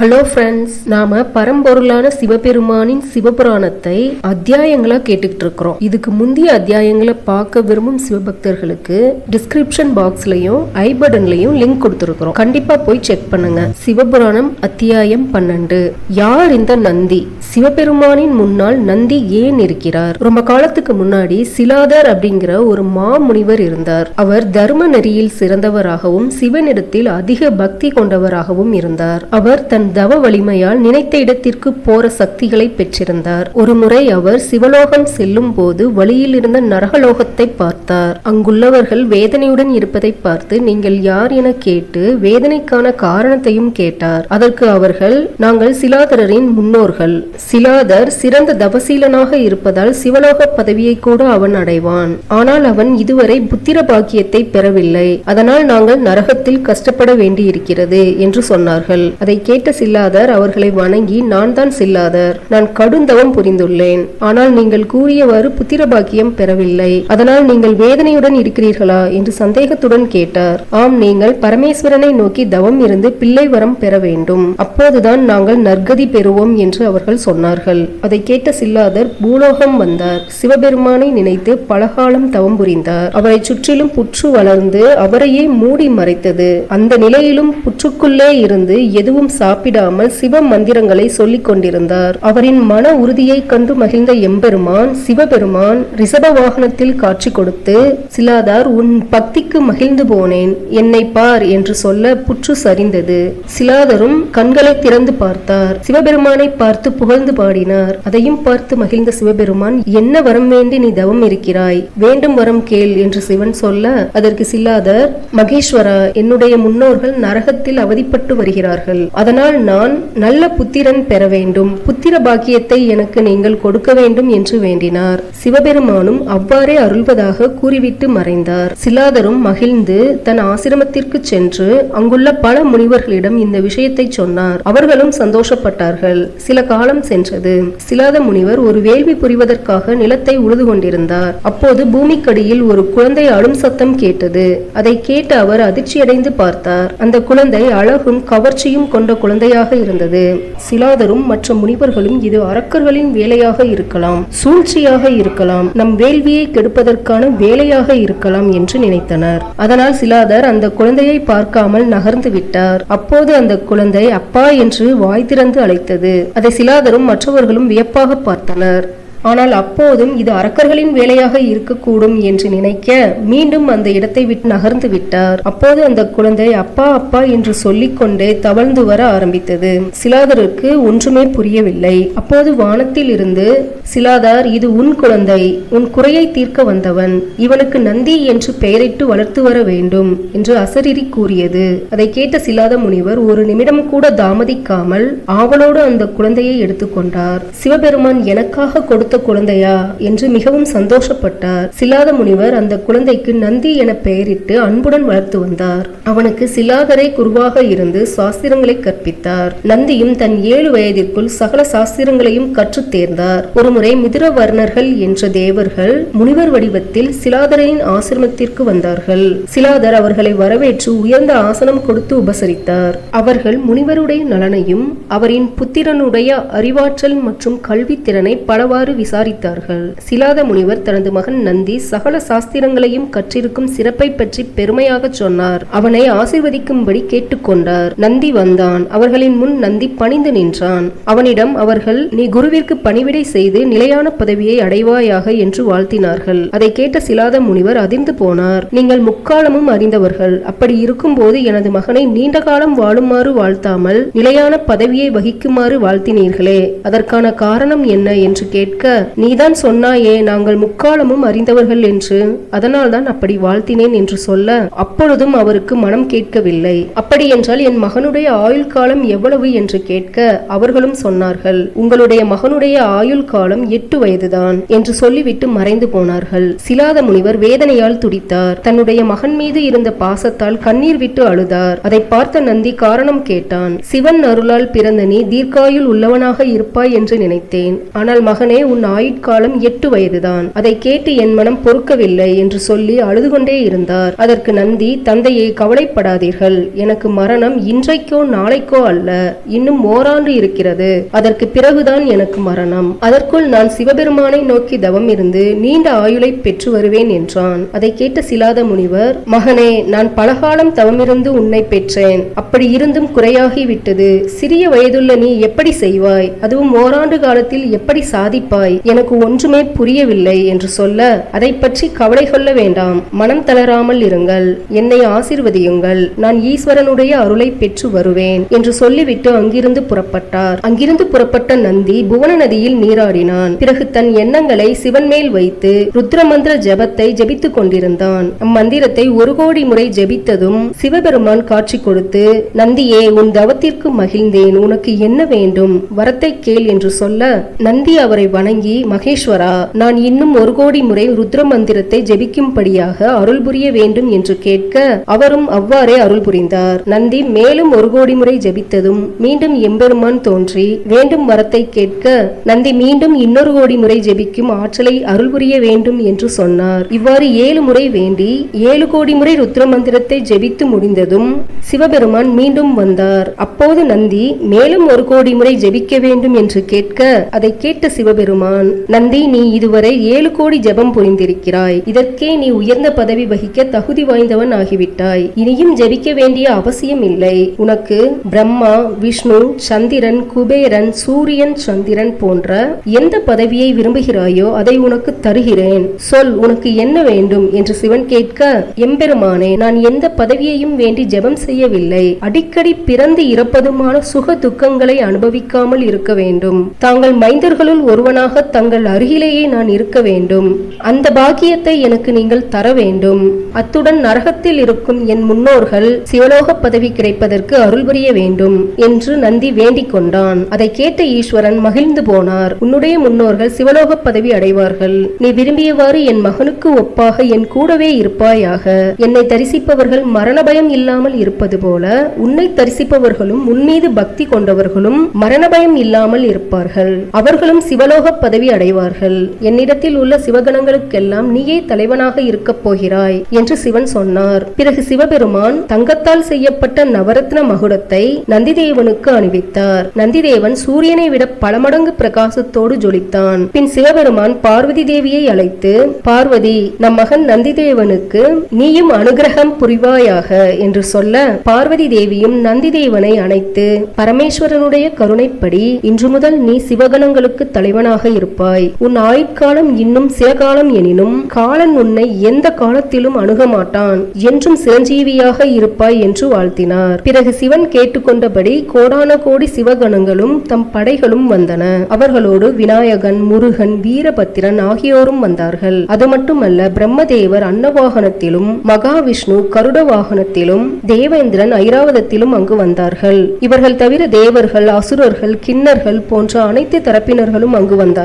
Hello friends நாம பரம்பொருளான சிவபெருமானின் சிவபுராணத்தை அத்தியாயங்களா கேட்டுக்கிட்டு இருக்கிறோம் இதுக்கு முந்தைய அத்தியாயங்களை பார்க்க விரும்பும் சிவபக்தர்களுக்கு டிஸ்கிரிப்ஷன் பாக்ஸ்லயும் ஐ பட்டன்லயும் லிங்க் கொடுத்துருக்கிறோம். கண்டிப்பா போய் செக் பண்ணுங்க. சிவபுராணம் அத்தியாயம் பன்னெண்டு. யார் இந்த நந்தி? சிவபெருமானின் முன்னால் நந்தி ஏன் இருக்கிறார்? ரொம்ப காலத்துக்கு முன்னாடி சிலாதர் அப்படிங்கிற ஒரு மாமுனிவர் இருந்தார். அவர் தர்ம நெறியில் சிறந்தவராகவும் சிவனிடத்தில் அதிக பக்தி கொண்டவராகவும் இருந்தார். அவர் தன் தவ வலிமையால் நினைத்த இடத்திற்கு போற சக்திகளை பெற்றிருந்தார். ஒருமுறை அவர் சிவலோகம் செல்லும் போது வழியில் இருந்த நரகலோகத்தை பார்த்தார். அங்குள்ளவர்கள் வேதனையுடன் இருப்பதை பார்த்து நீங்கள் யார் என கேட்டு வேதனைக்கான காரணத்தையும் கேட்டார். அதற்கு அவர்கள் நாங்கள் சிலாதரின் முன்னோர்கள். சிலாதர் சிறந்த தவசீலனாக இருப்பதால் சிவலோக பதவியை கூட அவன் அடைவான். ஆனால் அவன் இதுவரை புத்திர பாக்கியத்தை பெறவில்லை. அதனால் நாங்கள் நரகத்தில் கஷ்டப்பட வேண்டியிருக்கிறது என்று சொன்னார்கள். அதை கேட்ட சில்லாதர் அவர்களை வணங்கி நான் தான் சில்லாதர். நான் கடுந்தவம் புரிந்துள்ளேன். ஆனால் நீங்கள் கூறியவாறு புத்திர பாக்கியம் பெறவில்லை. அதனால் நீங்கள் வேதனையுடன் இருக்கிறீர்களா? என்று சந்தேகத்துடன் கேட்டார். ஆம் நீங்கள் பரமேஸ்வரனை நோக்கி தவம் இருந்து பிள்ளை வரம் பெற வேண்டும். அப்போதுதான் நாங்கள் நற்கதி பெறுவோம் என்று அவர்கள் சொன்னார்கள். அதை கேட்ட சில்லாதர் பூலோகம் வந்தார். சிவபெருமானை நினைத்து பலகாலம் தவம் புரிந்தார். அவரை சுற்றிலும் புற்று வளர்ந்து அவரையே மூடி மறைத்தது. அந்த நிலையிலும் புற்றுக்குள்ளே இருந்து எதுவும் சாப்பிடாமல் சிவ மந்திரங்களை சொல்லிக் கொண்டிருந்தார். அவரின் மன உறுதியை கண்டு மகிழ்ந்த எம்பெருமான் சிவபெருமான் ரிஷப வாகனத்தில் காட்சி கொடுத்து சிலாதார் உன் பக்திக்கு மகிழ்ந்து போனேன். என்னை பார் என்று சொல்ல புற்று சரிந்தது. சிலாதரும் கண்களை திறந்து பார்த்தார். சிவபெருமானை பார்த்து புகழ்ந்து பாடினார். அதையும் பார்த்து மகிழ்ந்த சிவபெருமான் என்ன வரம் வேண்டி நீ தவம் இருக்கிறாய்? வேண்டும் வரம் கேள் என்று சிவன் சொல்ல அதற்கு சில்லாதர் மகேஸ்வரா என்னுடைய முன்னோர்கள் நரகத்தில் அவதிப்பட்டு வருகிறார்கள். அதனால் நான் நல்ல புத்திரன் பெற வேண்டும். புத்திர பாக்கியத்தை எனக்கு நீங்கள் கொடுக்க வேண்டும் என்று வேண்டினார். சிவபெருமானும் அவ்வாறே அருள்வதாக கூறிவிட்டு மறைந்தார். சிலாதரும் மகிழ்ந்து தன் ஆசிரமத்திற்கு சென்று அங்குள்ள பல முனிவர்களிடம் இந்த விஷயத்தை சொன்னார். அவர்களும் சந்தோஷப்பட்டார்கள். சில காலம் சென்றது. சிலாத முனிவர் ஒரு வேள்வி புரிவதற்காக நிலத்தை உழுது கொண்டிருந்தார். அப்போது பூமிக்கடியில் ஒரு குழந்தை அழும் சத்தம் கேட்டது. அதை கேட்டு அவர் அதிர்ச்சியடைந்து பார்த்தார். அந்த குழந்தை அழகும் கவர்ச்சியும் கொண்ட குழந்தை குழந்தையாக இருந்தது. சிலாதரும் மற்ற முனிவர்களும் இது அரக்கர்களின் வேலையாக இருக்கலாம் சூழ்ச்சியாக இருக்கலாம் நம் வேள்வியை கெடுப்பதற்கான வேலையாக இருக்கலாம் என்று நினைத்தனர். அதனால் சிலாதர் அந்த குழந்தையை பார்க்காமல் நகர்ந்து விட்டார். அப்போது அந்த குழந்தை அப்பா என்று வாய் திறந்து அழைத்தது. அதை சிலாதரும் மற்றவர்களும் வியப்பாக பார்த்தனர். ஆனால் அப்போதும் இது அரக்கர்களின் வேலையாக இருக்கக்கூடும் என்று நினைக்க மீண்டும் அந்த இடத்தை விட்டு நகர்ந்து விட்டார். அப்போது அந்த குழந்தை அப்பா அப்பா என்று சொல்லிக்கொண்டே தவழ்ந்து வர ஆரம்பித்தது. சிலாதருக்கு ஒன்றுமே புரியவில்லை. அப்போது வானத்தில் இருந்து சிலாதார் இது உன் குழந்தை. உன் குறையை தீர்க்க வந்தவன். இவனுக்கு நந்தி என்று பெயரிட்டு வளர்த்து வர வேண்டும் என்று அசரிரி கூறியது. அதை கேட்ட சிலாத முனிவர் ஒரு நிமிடம் கூட தாமதிக்காமல் ஆவலோடு அந்த குழந்தையை எடுத்துக்கொண்டார். சிவபெருமான் எனக்காக கொடுத்த கொடுத்த குழந்தையா? என்று மிகவும் சந்தோஷப்பட்டார். சிலாத முனிவர் அந்த குழந்தைக்கு நந்தி என பெயரிட்டு அன்புடன் வளர்த்து வந்தார். அவனுக்கு சிலாதரை குருவாக இருந்து சாஸ்திரங்களை கற்பித்தார். நந்தியும் தன் ஏழு வயதிற்குள் சகல சாஸ்திரங்களையும் கற்று தேர்ந்தார். ஒருமுறை மிதிரவர்ணர்கள் என்ற தேவர்கள் முனிவர் வடிவத்தில் சிலாதரின் ஆசிரமத்திற்கு வந்தார்கள். சிலாதர் அவர்களை வரவேற்று உயர்ந்த ஆசனம் கொடுத்து உபசரித்தார். அவர்கள் முனிவருடைய நலனையும் அவரின் புத்திரனுடைய அறிவாற்றல் மற்றும் கல்வித்திறனை பலவாறு விசாரித்தார்கள். சிலாத முனிவர் தனது மகன் நந்தி சகல சாஸ்திரங்களையும் கற்றிருக்கும் சிறப்பை பற்றி பெருமையாக சொன்னார். அவனை ஆசிர்வதிக்கும்படி கேட்டுக்கொண்டார் நந்தி வந்தான். அவர்களின் முன் நந்தி பணிந்து நின்றான். அவனிடம் அவர்கள் நீ குருவிற்கு பணிவிடை செய்து நிலையான பதவியை அடைவாயாக என்று வாழ்த்தினார்கள். அதை கேட்ட சிலாத முனிவர் அதிர்ந்து போனார். நீங்கள் முக்காலமும் அறிந்தவர்கள். அப்படி இருக்கும்போது எனது மகனை நீண்ட காலம் வாழுமாறு வாழ்த்தாமல் நிலையான பதவியை வகிக்குமாறு வாழ்த்தினீர்களே. அதற்கான காரணம் என்ன? என்று கேட்க நீதான் சொன்னாயே நாங்கள் முக்காலமும் அறிந்தவர்கள் என்று. அதனால்தான் அப்படி வாழ்த்தினேன் என்று சொல்ல அப்பொழுதும் அவருக்கு மனம் கேட்கவில்லை. அப்படி என்றால் என் மகனுடைய ஆயுள் காலம் எவ்வளவு என்று கேட்க அவர்களும் சொன்னார்கள் உங்களுடைய மகனுடைய ஆயுள் காலம் எட்டு வயதுதான் என்று சொல்லிவிட்டு மறைந்து போனார்கள். சிலாத முனிவர் வேதனையால் துடித்தார். தன்னுடைய மகன் மீது இருந்த பாசத்தால் கண்ணீர் விட்டு அழுதார். அதை பார்த்த நந்தி காரணம் கேட்டான் சிவன் அருளால் பிறந்த நீ தீர்க்காயுள் உள்ளவனாக இருப்பாய் என்று நினைத்தேன். ஆனால் மகனே உன் உன் ஆயுட்காலம் எட்டு வயதுதான். அதை கேட்டு என் மனம் பொறுக்கவில்லை என்று சொல்லி அழுது கொண்டே இருந்தார். அதற்கு நந்தி தந்தையை கவலைப்படாதீர்கள். எனக்கு மரணம் இன்றைக்கோ நாளைக்கோ அல்ல. இன்னும் ஓராண்டு இருக்கிறது. அதற்கு பிறகுதான் எனக்கு மரணம். அதற்குள் நான் சிவபெருமானை நோக்கி தவம் இருந்து நீண்ட ஆயுளை பெற்று வருவேன் என்றான். அதை கேட்ட சிலாத முனிவர் மகனே நான் பலகாலம் தவமிருந்து உன்னை பெற்றேன். அப்படி இருந்தும் குறையாகி விட்டது. சிறிய வயதுள்ள நீ எப்படி செய்வாய்? அதுவும் ஓராண்டு காலத்தில் எப்படி சாதிப்பாய்? எனக்கு ஒன்றுமே புரியவில்லை என்று சொல்ல அதை பற்றி கவலை கொள்ள வேண்டாம். மனம் தளராமல் இருங்கள். என்னை ஆசிர்வதியுங்கள். நான் ஈஸ்வரனுடைய அருளை பெற்று வருவேன் என்று சொல்லிவிட்டு அங்கிருந்து புறப்பட்டார். அங்கிருந்து புறப்பட்ட நந்தி புவன நதியில் நீராடினான். பிறகு தன் எண்ணங்களை சிவன் மேல் வைத்து ருத்ரமந்திர ஜெபத்தை ஜெபித்துக் கொண்டிருந்தான். அம்மந்திரத்தை ஒரு கோடி முறை ஜெபித்ததும் சிவபெருமான் காட்சி கொடுத்து நந்தியே உன் தவத்திற்கு மகிழ்ந்தேன். உனக்கு என்ன வேண்டும்? வரத்தை கேள் என்று சொல்ல நந்தி அவரை வணங்கி மகேஸ்வரா நான் இன்னும் ஒரு கோடி முறை ருத்ர மந்திரத்தை ஜெபிக்கும்படியாக அருள் புரிய வேண்டும் என்று கேட்க அவரும் அவ்வாறே அருள் புரிந்தார். நந்தி மேலும் ஒரு கோடி முறை ஜெபித்ததும் மீண்டும் எம்பெருமான் தோன்றி வேண்டும் வரத்தை கேட்க நந்தி மீண்டும் இன்னொரு கோடி முறை ஜெபிக்கும் ஆற்றலை அருள் புரிய வேண்டும் என்று சொன்னார். இவ்வாறு ஏழு முறை வேண்டி ஏழு கோடி முறை ருத்ர மந்திரத்தை ஜெபித்து முடிந்ததும் சிவபெருமான் மீண்டும் வந்தார். அப்போது நந்தி மேலும் ஒரு கோடி முறை ஜெபிக்க வேண்டும் என்று கேட்க அதை கேட்ட சிவபெருமான் நந்தி நீ இதுவரை ஏழு கோடி ஜெபம் புரிந்திருக்கிறாய். இதற்கே நீ உயர்ந்த பதவி வகிக்க தகுதி வாய்ந்தவன் ஆகிவிட்டாய். இனியும் ஜெபிக்க வேண்டிய அவசியம் இல்லை. உனக்கு பிரம்மா விஷ்ணு சந்திரன் குபேரன் சூரியன் சந்திரன் போன்ற எந்த பதவியை விரும்புகிறாயோ அதை உனக்கு தருகிறேன். சொல் உனக்கு என்ன வேண்டும்? என்று சிவன் கேட்க எம்பெருமானே நான் எந்த பதவியையும் வேண்டி ஜெபம் செய்யவில்லை. அடிக்கடி பிறந்து இறப்பதுமான சுக துக்கங்களை அனுபவிக்காமல் இருக்க வேண்டும். தாங்கள் மைந்தர்களுள் ஒருவனாக தங்கள் அருகிலேயே நான் இருக்க வேண்டும். அந்த பாக்கியத்தை எனக்கு நீங்கள் தர வேண்டும். அத்துடன் நரகத்தில் இருக்கும் என் முன்னோர்கள் சிவலோக பதவி கிடைப்பதற்கு அருள் புரிய வேண்டும் என்று நந்தி வேண்டிக் கொண்டான். அதை கேட்ட ஈஸ்வரன் மகிழ்ந்து போனார். உன்னுடைய முன்னோர்கள் சிவலோக பதவி அடைவார்கள். நீ விரும்பியவாறு என் மகனுக்கு ஒப்பாக என் கூடவே இருப்பாயாக. என்னை தரிசிப்பவர்கள் மரண பயம் இல்லாமல் இருப்பது போல உன்னை தரிசிப்பவர்களும் உன்மீது பக்தி கொண்டவர்களும் மரண பயம் இல்லாமல் இருப்பார்கள். அவர்களும் சிவலோக பதவி அடைவார்கள் என்னிடத்தில் உள்ள சிவகணங்களுக்கெல்லாம் நீயே தலைவனாக இருக்கப் போகிறாய் என்று சிவன் சொன்னார். பிறகு சிவபெருமான் தங்கத்தால் செய்யப்பட்ட நவரத்ன மகுடத்தை நந்திதேவனுக்கு அணிவித்தார். நந்திதேவன் சூரியனை விட பல மடங்கு பிரகாசத்தோடு ஜொலித்தான். பின் சிவபெருமான் பார்வதி தேவியை அழைத்து பார்வதி நம் மகன் நந்திதேவனுக்கு நீயும் அனுகிரகம் புரிவாயாக என்று சொல்ல பார்வதி தேவியும் நந்திதேவனை அணைத்து பரமேஸ்வரனுடைய கருணைப்படி இன்று முதல் நீ சிவகணங்களுக்கு தலைவனாக இருப்பாய். உன் ஆயுட்காலம் இன்னும் சில காலம் எனினும் காலன் உன்னை எந்த காலத்திலும் அணுக மாட்டான். என்றும் சிரஞ்சீவியாக இருப்பாய் என்று வாழ்த்தினார். பிறகு சிவன் கேட்டுக்கொண்டபடி கோடான கோடி சிவகணங்களும் தம் படைகளும் வந்தன. அவர்களோடு விநாயகன் முருகன் வீரபத்திரன் ஆகியோரும் வந்தார்கள். அது மட்டுமல்ல பிரம்மதேவர் அன்னவாகனத்திலும் மகாவிஷ்ணு கருட வாகனத்திலும் தேவேந்திரன் ஐராவதத்திலும் அங்கு வந்தார்கள். இவர்கள் தவிர தேவர்கள் அசுரர்கள் கிண்ணர்கள் போன்ற அனைத்து தரப்பினர்களும் அங்கு வந்தார்கள்.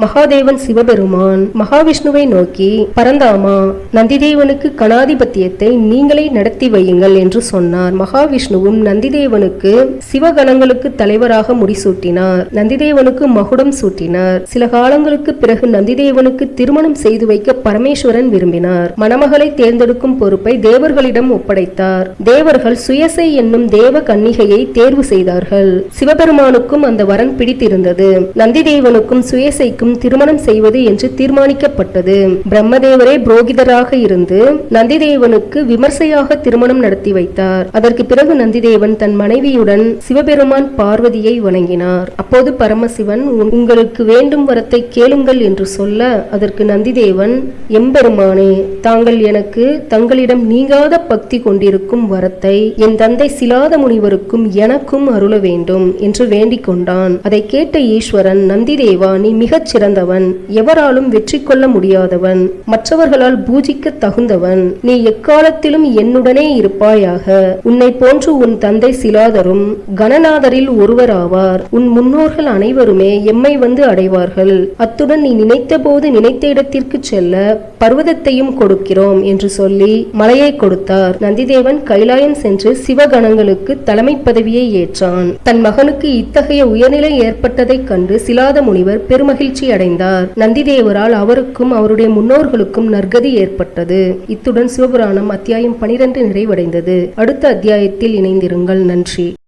மகாதேவன் சிவபெருமான் மகாவிஷ்ணுவை நோக்கி பரந்தாமா நந்திதேவனுக்கு கணாதிபத்தியத்தை நீங்களே நடத்தி வையுங்கள் என்று சொன்னார். மகாவிஷ்ணுவும் நந்திதேவனுக்கு சிவகணங்களுக்கு தலைவராக முடிசூட்டினார். நந்திதேவனுக்கு மகுடம் சூட்டினார். சில காலங்களுக்கு பிறகு நந்திதேவனுக்கு திருமணம் செய்து வைக்க பரமேஸ்வரன் விரும்பினார். மணமகளை தேர்ந்தெடுக்கும் பொறுப்பை தேவர்களிடம் ஒப்படைத்தார். தேவர்கள் சுயசை என்னும் தேவ கன்னிகையை தேர்வு செய்தார்கள். சிவபெருமானுக்கும் அந்த வரன் பிடித்திருந்தது. நந்திதேவனுக்கும் சுயசைக்கும் திருமணம் செய்வது என்று தீர்மானிக்கப்பட்டது. பிரம்மதேவரே புரோகிதராக இருந்து நந்திதேவனுக்கு விமர்சையாக திருமணம் நடத்தி வைத்தார். அதற்கு பிறகு நந்திதேவன் தன் மனைவியுடன் சிவபெருமான் பார்வதியை வணங்கினார். அப்போது பரமசிவன் உங்களுக்கு வேண்டும் வரத்தை கேளுங்கள் என்று சொல்ல அதற்கு நந்திதேவன் எம்பெருமானே தாங்கள் எனக்கு தங்களிடம் நீங்காத பக்தி கொண்டிருக்கும் வரத்தை என் தந்தை சிலாத முனிவருக்கும் எனக்கும் அருள வேண்டும் என்று வேண்டிக் கொண்டான். அதை கேட்ட ஈஸ்வரன் நந்திதேவா ஞானி மிகச் சிறந்தவன் எவராலும் வெற்றி கொள்ள முடியாதவன். மற்றவர்களால் பூஜிக்க தகுந்தவன். நீ எக்காலத்திலும் என்னுடனே இருப்பாயாக. உன்னை போன்று உன் தந்தை சிலாதரும் கணநாதரில் ஒருவராவார். உன் முன்னோர்கள் அனைவருமே எம்மை வந்து அடைவார்கள். அத்துடன் நீ நினைத்த போது நினைத்த இடத்திற்கு செல்ல பர்வதத்தையும் கொடுக்கிறோம் என்று சொல்லி மலையை கொடுத்தார். நந்திதேவன் கைலாயம் சென்று சிவகணங்களுக்கு தலைமை பதவியை ஏற்றான். தன் மகனுக்கு இத்தகைய உயர்நிலை ஏற்பட்டதைக் கண்டு சிலாத முனிவர் பெருமகிழ்ச்சி அடைந்தார். நந்திதேவரால் அவருக்கும் அவருடைய முன்னோர்களுக்கும் நற்கதி ஏற்பட்டது. இத்துடன் சிவபுராணம் அத்தியாயம் பனிரெண்டு நிறைவடைந்தது. அடுத்த அத்தியாயத்தில் இணைந்திருங்கள். நன்றி.